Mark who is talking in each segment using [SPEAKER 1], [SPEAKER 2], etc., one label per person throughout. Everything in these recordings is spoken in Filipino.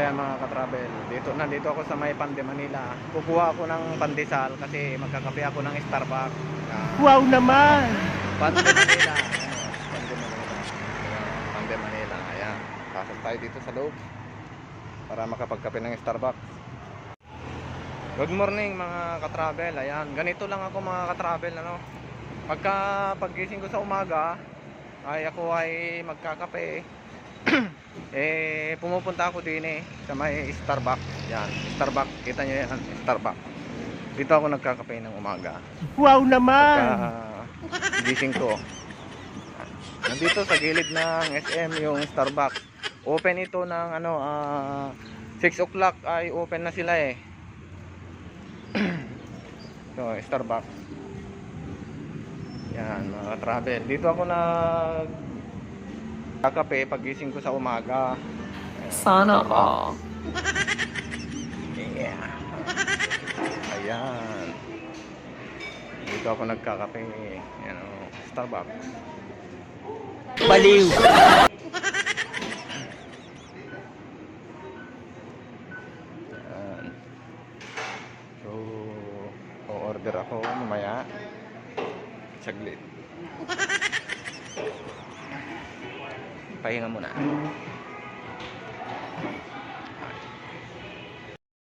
[SPEAKER 1] Ayan mga ka-travel, dito nandito ako sa may Pande Manila. Kukuha ako ng pandesal kasi magkakape ako ng Starbucks. Ah,
[SPEAKER 2] Wow naman!
[SPEAKER 1] Pande Manila. Pande Manila. Pande Manila. Ayan. Pasok tayo dito sa loob para makapagkape ng Starbucks. Good morning mga ka-travel. Ayan, ganito lang ako mga ka-travel ano. Pagka pagising ko sa umaga, ay ako ay magkakape. eh pumupunta ako din eh sa may Starbucks. Yan, Starbucks. Kita nyo yan, Starbucks. Dito ako nagkakape ng umaga.
[SPEAKER 2] Wow naman!
[SPEAKER 1] Pagka gising ko. Nandito sa gilid ng SM yung Starbucks. Open ito ng ano ah 6 o'clock ay open na sila eh. so, Starbucks. Yan, mga travel. Dito ako nag kakape pagising ko sa umaga.
[SPEAKER 3] Sana all.
[SPEAKER 1] Yeah. Ayan. Dito ako nagkakape. Yan o, Starbucks.
[SPEAKER 2] Baliw!
[SPEAKER 1] Ayan. So, o-order ako mamaya. Saglit. Pahinga muna.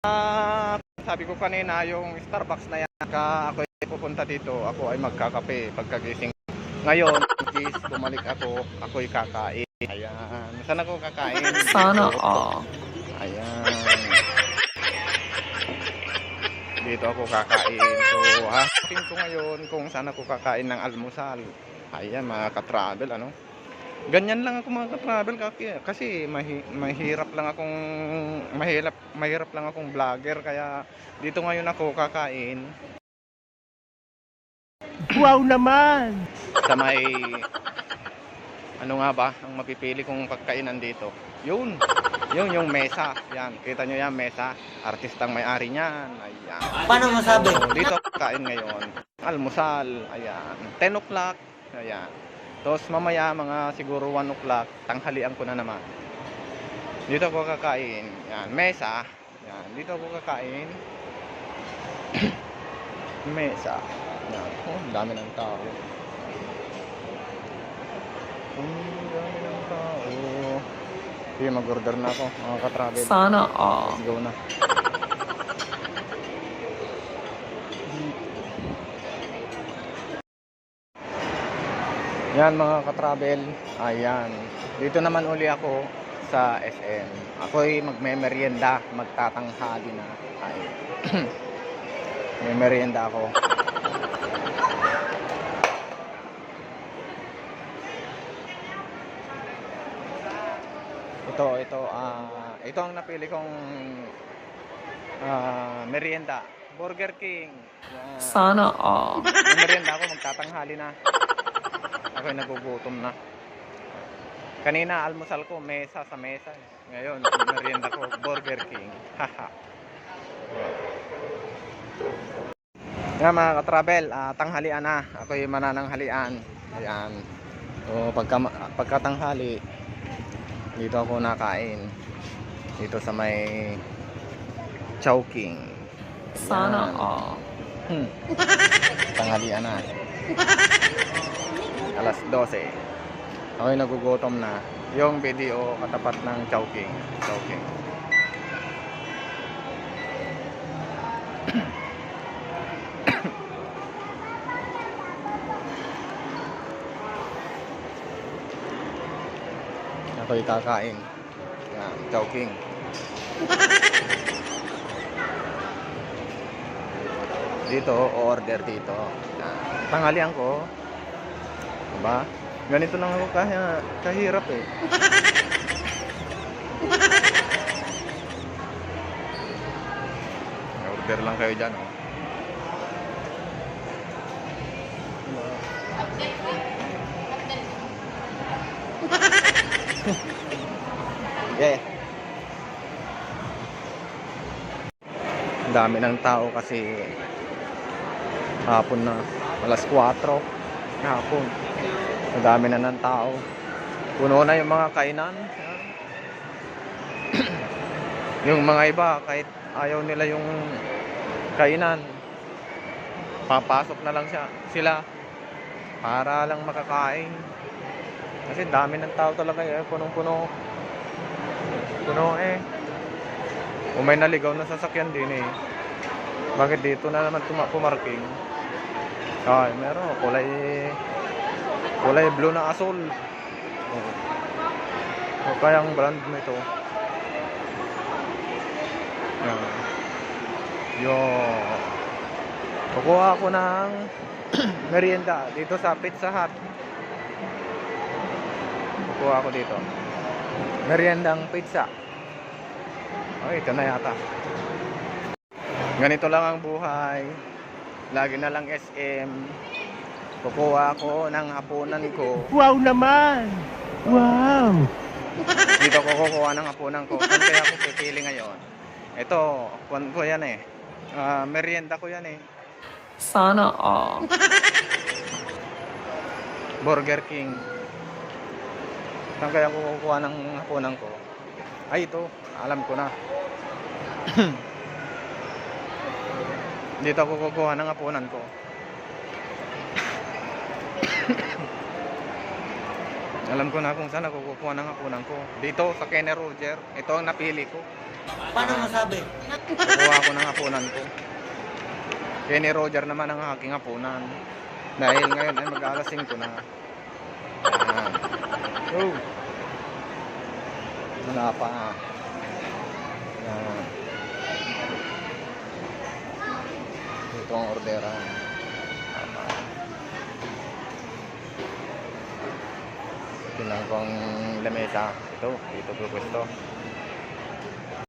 [SPEAKER 1] Ah, sabi ko kanina yung Starbucks na yan, ka ako ay pupunta dito, ako ay magkakape pagkagising. Ngayon, is bumalik ako, ako ay kakain. Ayan. Saan ako kakain?
[SPEAKER 3] Sana all.
[SPEAKER 1] Ayan. Dito ako kakain. So, hahanapin ko ngayon kung saan ako kakain ng almusal. Ayan, mga ka-travel, ano. Ganyan lang ako mga ka-travel kasi, kasi mahi, mahirap lang akong mahirap mahirap lang akong vlogger kaya dito ngayon ako kakain.
[SPEAKER 2] Wow naman!
[SPEAKER 1] sa may ano nga ba ang mapipili kong pagkainan dito? Yun yun yung mesa. Yan kita nyo yan mesa. Artistang may-ari niyan ayan.
[SPEAKER 2] Paano masabi?
[SPEAKER 1] so, dito kain ngayon. Almusal ayan. 10 o'clock ayan tapos mamaya mga siguro 1 o'clock tanghalian ko na naman. Dito ako kakain. Yan mesa. Yan dito ako kakain. Mesa. Yan oh dami ng tao. Ang dami ng tao. Sige mag-order na ako mga ka-travel.
[SPEAKER 3] Sana all.
[SPEAKER 1] Let's go na. Yan mga ka-travel. Ayan. Dito naman uli ako sa SM. Ako'y magme-merienda, magtatanghali na. Ay. May merienda ako. Ito, ito, ah, ito ang napili kong ah, merienda. Burger King. Yan.
[SPEAKER 3] Sana all.
[SPEAKER 1] Merienda ako, magtatanghali na. Ako'y nagugutom na. Kanina, almusal ko, mesa sa mesa. Ngayon, merienda ko, Burger King. Haha. Yan mga ka-travel, ah, tanghalian na. Ako'y manananghalian. Ayan. So, pagka, pagkatanghali, dito ako nakain. Dito sa may Chowking.
[SPEAKER 3] Sana all.
[SPEAKER 1] Hmm. Tanghalian na. Alas 12. Ako'y nagugutom na. Yung video katapat ng Chowking. Chowking. Ako'y kakain. Yan, Chowking. dito o-order dito tanghalian ko diba ganito lang ako kaya kahirap eh. Order lang kayo dyan oh. yeah. Dami ng tao kasi hapon na alas 4 hapon ang dami na ng tao puno na yung mga kainan. Yung mga iba, kahit ayaw nila yung kainan, papasok na lang siya, sila para lang makakain. Kasi dami ng tao talaga eh, punong-puno. Puno eh. Kung may naligaw na sasakyan din eh. Bakit dito na naman pumarking? Ay, meron kulay kulay blue na asol. Oh. O kaya ang brand mo ito. Yan. Yo. Kukuha ako ng merienda dito sa Pizza Hut. Kukuha ako dito. Meriendang pizza. Oh, ito na yata. Ganito lang ang buhay. Lagi na lang SM. Kukuha ako ng hapunan ko.
[SPEAKER 2] Wow naman! Wow!
[SPEAKER 1] Dito ko kukuha ng hapunan ko. Saan kaya ako pipili ngayon? Ito, kwan ko yan eh. Ah, merienda ko yan eh.
[SPEAKER 3] Sana all.
[SPEAKER 1] Burger King. Saan kaya ako kukuha ng hapunan ko? Ay, ito. Alam ko na. Dito ako kukuha ng hapunan ko. Alam ko na kung saan ako kukuha ng hapunan ko. Dito sa Kenny Roger. Ito ang napili ko.
[SPEAKER 2] Paano masabi?
[SPEAKER 1] Kukuha ko ng hapunan ko. Kenny Roger naman ang aking hapunan. Dahil ngayon ay mag-alas 5 na. Ayan. Oh. Wala pa. Ayan. Ito ang orderan. Tama. Ito lang kong lamesa. Ito, dito ko gusto.